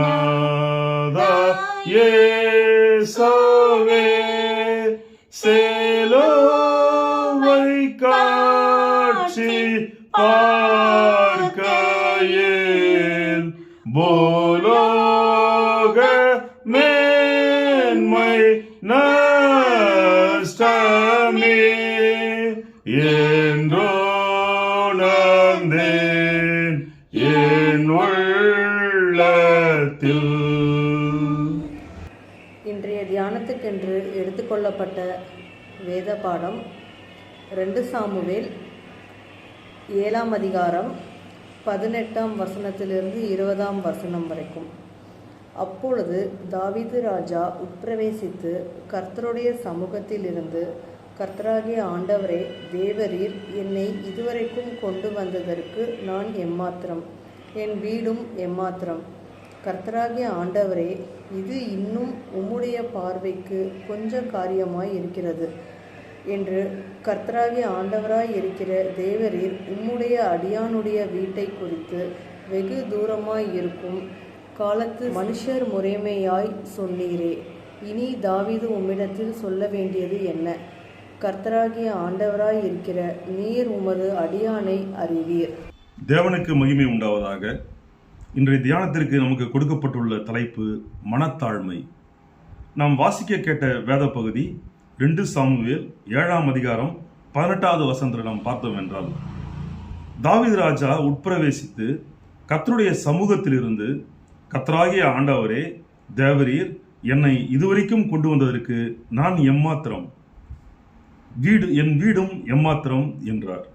என்னருள்நாதா இயேசுவே சேலோவை காட்சி பார்க்கையில் போலோக மேன்மை நஷ்டமே என்றோனந்தேன் என் உள்ளத்தில். இன்றைய தியானத்துக்கென்று எடுத்துக்கொள்ளப்பட்ட வேத பாடம் ரெண்டு சாமுவேல் ஏழாம் அதிகாரம் பதினெட்டாம் வசனத்திலிருந்து இருபதாம் வசனம் வரைக்கும். அப்பொழுது தாவீது ராஜா உட்பிரவேசித்து கர்த்தருடைய சமூகத்தில் இருந்து கர்த்தராகிய ஆண்டவரே தேவரீர் என்னை இதுவரைக்கும் கொண்டு வந்ததற்கு நான் எம்மாத்திரம்? என் வீடும் எம்மாத்திரம். கர்த்தராகிய ஆண்டவரே இது இன்னும் உம்முடைய பார்வைக்கு கொஞ்ச காரியமாய் இருக்கிறது என்று கர்த்தராகிய ஆண்டவராய் இருக்கிற தேவரீர் உம்முடைய அடியானுடைய வீட்டை குறித்து வெகு தூரமாய் இருக்கும் காலத்து மனுஷர் முறைமையாய் சொன்னீரே. இனி தாவிது உம்மிடத்தில் சொல்ல வேண்டியது என்ன? கர்த்தராகிய ஆண்டவராய் இருக்கிற நீர் உமது அடியானை அறிவீர். தேவனுக்கு மகிமை உண்டாவதாக. இன்றைய தியானத்திற்கு நமக்கு கொடுக்கப்பட்டுள்ள தலைப்பு மனத்தாழ்மை. நாம் வாசிக்க கேட்ட வேத பகுதி ரெண்டு சாமுவேல் ஏழாம் அதிகாரம் பதினெட்டாவது வசந்தில் நாம் பார்த்தோம் என்றால் தாவித் ராஜா உட்பிரவேசித்து கத்தருடைய சமூகத்திலிருந்து கத்தராகிய ஆண்டவரே தேவரீர் என்னை இதுவரைக்கும் கொண்டு வந்ததற்கு நான் எம்மாத்திரம் வீடு என் வீடும் எம்மாத்திரம் என்றார்.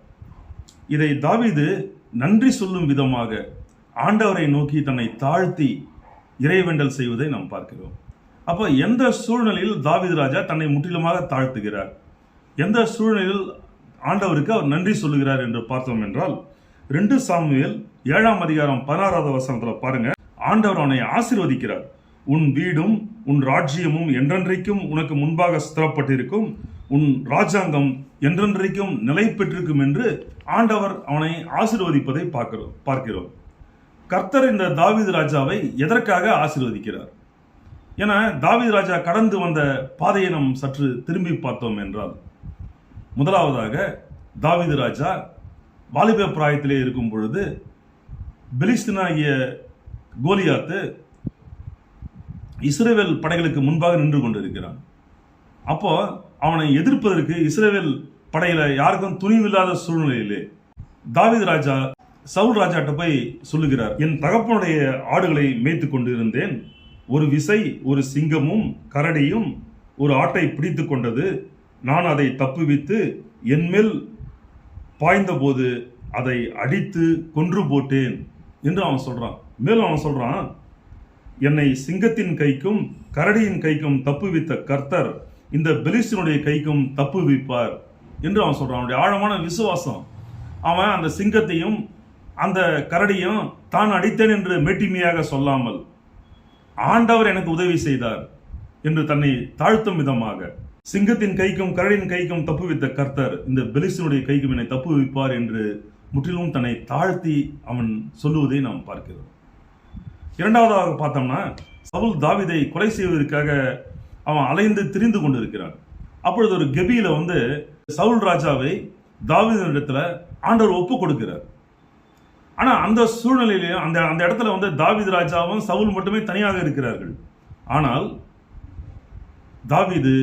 இதை தாவிது நன்றி சொல்லும் விதமாக ஆண்டவரை நோக்கி தன்னை தாழ்த்தி இறைவெண்டல் செய்வதை நாம் பார்க்கிறோம். அப்போ எந்த சூழ்நிலையில் தாவீது ராஜா தன்னை முற்றிலுமாக தாழ்த்துகிறார்? எந்த சூழ்நிலையில் ஆண்டவருக்கு அவர் நன்றி சொல்லுகிறார் என்று பார்த்தோம் என்றால் ரெண்டு சாமியில் ஏழாம் அதிகாரம் பதினாறாவது வசனத்தில் பாருங்க. ஆண்டவர் அவனை ஆசிர்வதிக்கிறார். உன் வீடும் உன் ராஜ்யமும் என்றென்றைக்கும் உனக்கு முன்பாக ஸ்திரப்பட்டிருக்கும் உன் ராஜாங்கம் என்றென்றைக்கும் நிலை பெற்றிருக்கும் என்று ஆண்டவர் அவனை ஆசீர்வதிப்பதை பார்க்கிறோம் பார்க்கிறோம். கர்த்தர் இந்த தாவீது ராஜாவை எதற்காக ஆசீர்வதிக்கிறார்? என தாவீது ராஜா கடந்து வந்த பாதையை நாம் சற்று திரும்பி பார்த்தோம் என்றால் முதலாவதாக தாவீது ராஜா வாலிப பிராயத்திலே இருக்கும் பொழுது பெலிஸ்தீனாகிய கோலியாத்து இஸ்ரேவேல் படைகளுக்கு முன்பாக நின்று கொண்டிருக்கிறான். அப்போ அவனை எதிர்ப்பதற்கு இஸ்ரேவேல் படையில யாருக்கும் துணிவில்லாத சூழ்நிலையிலே தாவித் ராஜா சவுல் ராஜாட்ட போய் சொல்லுகிறார் என் தகப்பனுடைய ஆடுகளை மேய்த்து கொண்டிருந்தேன். ஒரு விசை ஒரு சிங்கமும் கரடியும் ஒரு ஆட்டை பிடித்து கொண்டது. நான் அதை தப்புவித்து என்மேல் பாய்ந்தபோது அதை அடித்து கொன்று போட்டேன். என்று அவன் சொல்கிறான் மேலும் அவன் சொல்கிறான் என்னை சிங்கத்தின் கைக்கும் கரடியின் கைக்கும் தப்புவித்த கர்த்தர் இந்த பெலிஸ்டினுடைய கைக்கும் தப்பு வைப்பார் என்று அவன் சொல்கிறான் அவனுடைய ஆழமான விசுவாசம். அவன் அந்த சிங்கத்தையும் அந்த கரடியும் தான் அடித்தேன் என்று மேட்டிமையாக சொல்லாமல் ஆண்டவர் எனக்கு உதவி செய்தார் என்று தன்னை தாழ்த்தும் விதமாக. சிங்கத்தின் கைக்கும் கரடியின் கைக்கும் தப்புவித்த கர்த்தர் இந்த பெலிஸ்டினுடைய கைக்கும் என்னை தப்பு வைப்பார் என்று முற்றிலும் தன்னை தாழ்த்தி அவன் சொல்லுவதை நாம் பார்க்கிறோம். இரண்டாவதாக பார்த்தோம்னா சவுல் தாவிதை கொலை செய்வதற்காக அவன் அலைந்து திரிந்து கொண்டிருக்கிறான். அப்பொழுது ஒரு கெபியில வந்து சவுல் ராஜாவை தாவிதனிடத்துல ஆண்டவர் ஒப்பு கொடுக்கிறார். ஆனா அந்த சூழ்நிலையிலையும் அந்த அந்த இடத்துல வந்து தாவித ராஜாவும் சவுல் மட்டுமே தனியாக இருக்கிறார்கள். ஆனால் தாவிது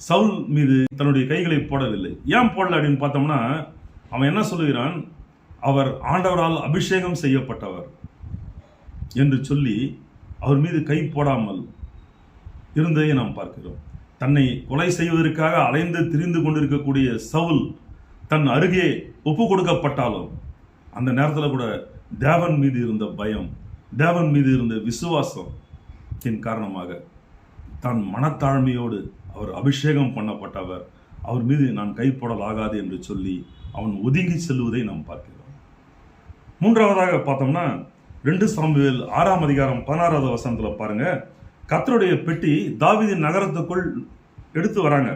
சவுல் மீது தன்னுடைய கைகளை போடவில்லை. ஏன் போடல அப்படின்னு பார்த்தோம்னா அவன் என்ன சொல்லுகிறான்? அவர் ஆண்டவரால் அபிஷேகம் செய்யப்பட்டவர் என்று சொல்லி அவர் மீது கை போடாமல் இருந்ததை நாம் பார்க்கிறோம். தன்னை கொலை செய்வதற்காக அலைந்து திரிந்து கொண்டிருக்கக்கூடிய சவுல் தன் அருகே ஒப்பு கொடுக்கப்பட்டாலும் அந்த நேரத்தில் கூட தேவன் மீது இருந்த பயம் தேவன் மீது இருந்த விசுவாசத்தின் காரணமாக தான் மனத்தாழ்மையோடு அவர் அபிஷேகம் பண்ணப்பட்டவர். அவர் மீது நான் கைப்படலாகாது என்று சொல்லி அவன் ஒதுங்கி செல்வதை நாம் பார்க்கிறோம். மூன்றாவதாக பார்த்தோம்னா ரெண்டு சாம்பியல் ஆறாம் அதிகாரம் பதினாறாவது வசனத்தில் பாருங்கள் கத்தருடைய பெட்டி தாவீதின் நகரத்துக்குள் எடுத்து வராங்க.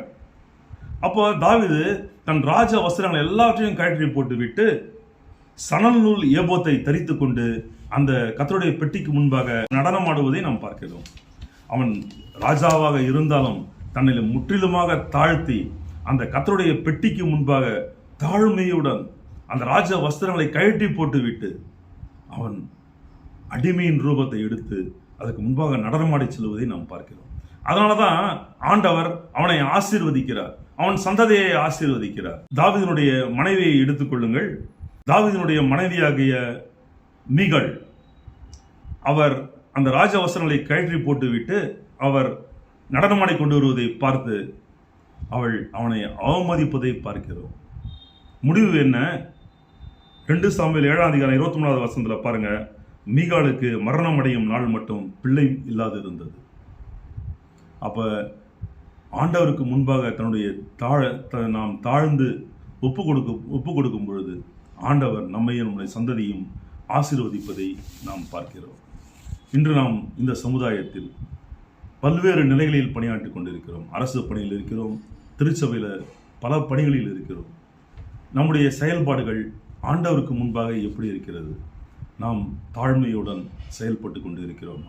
அப்போ தாவிது தன் ராஜ வஸ்திரங்கள் எல்லாவற்றையும் கழற்றி போட்டுவிட்டு சணல் நூல் ஏபோத்தை தரித்து கொண்டு அந்த கத்தருடைய பெட்டிக்கு முன்பாக நடனமாடுவதை நாம் பார்க்கிறோம். அவன் ராஜாவாக இருந்தாலும் தன்னை முற்றிலுமாக தாழ்த்தி அந்த கத்தருடைய பெட்டிக்கு முன்பாக தாழ்மையுடன் அந்த ராஜ வஸ்திரங்களை கழட்டி போட்டுவிட்டு அவன் அடிமையின் ரூபத்தை எடுத்து அதுக்கு முன்பாக நடனமாடி செல்வதை நாம் பார்க்கிறோம். அதனால தான் ஆண்டவர் அவனை ஆசீர்வதிக்கிறார். அவன் சந்ததியை ஆசீர்வதிக்கிறார். தாவிதனுடைய மனைவியை எடுத்துக்கொள்ளுங்கள் தாவிதனுடைய மனைவியாகிய மீகள் அவர் அந்த ராஜ வஸ்திரங்களை கழற்றி போட்டுவிட்டு அவர் நடனமாடி கொண்டு வருவதை பார்த்து அவள் அவனை அவமதிப்பதை பார்க்கிறோம். முடிவு என்ன? ரெண்டு சாமியில் ஏழாம் அதிகாரம் இருபத்தி மூணாவது வசனத்தில் பாருங்கள் மீகாலுக்கு மரணம் அடையும் நாள் மட்டும் பிள்ளை இல்லாது இருந்தது அப்போ ஆண்டவருக்கு முன்பாக தன்னுடைய தாழ த- நாம் தாழ்ந்து ஒப்பு கொடுக்க ஒப்பு கொடுக்கும் பொழுது ஆண்டவர் நம்மையும் நம்முடைய சந்ததியும் ஆசீர்வதிப்பதை நாம் பார்க்கிறோம். இன்று நாம் இந்த சமுதாயத்தில் பல்வேறு நிலைகளில் பணியாற்றி கொண்டிருக்கிறோம். அரசு பணியில் இருக்கிறோம் திருச்சபையில் பல பணிகளில் இருக்கிறோம். நம்முடைய செயல்பாடுகள் ஆண்டவருக்கு முன்பாக எப்படி இருக்கிறது? நாம் தாழ்மையுடன் செயல்பட்டு கொண்டு இருக்கிறோம்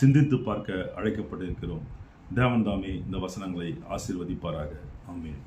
சிந்தித்து பார்க்க அழைக்கப்பட்டிருக்கிறோம். தேவன் தாமே இந்த வசனங்களை ஆசீர்வதிப்பாராக. ஆமேன்.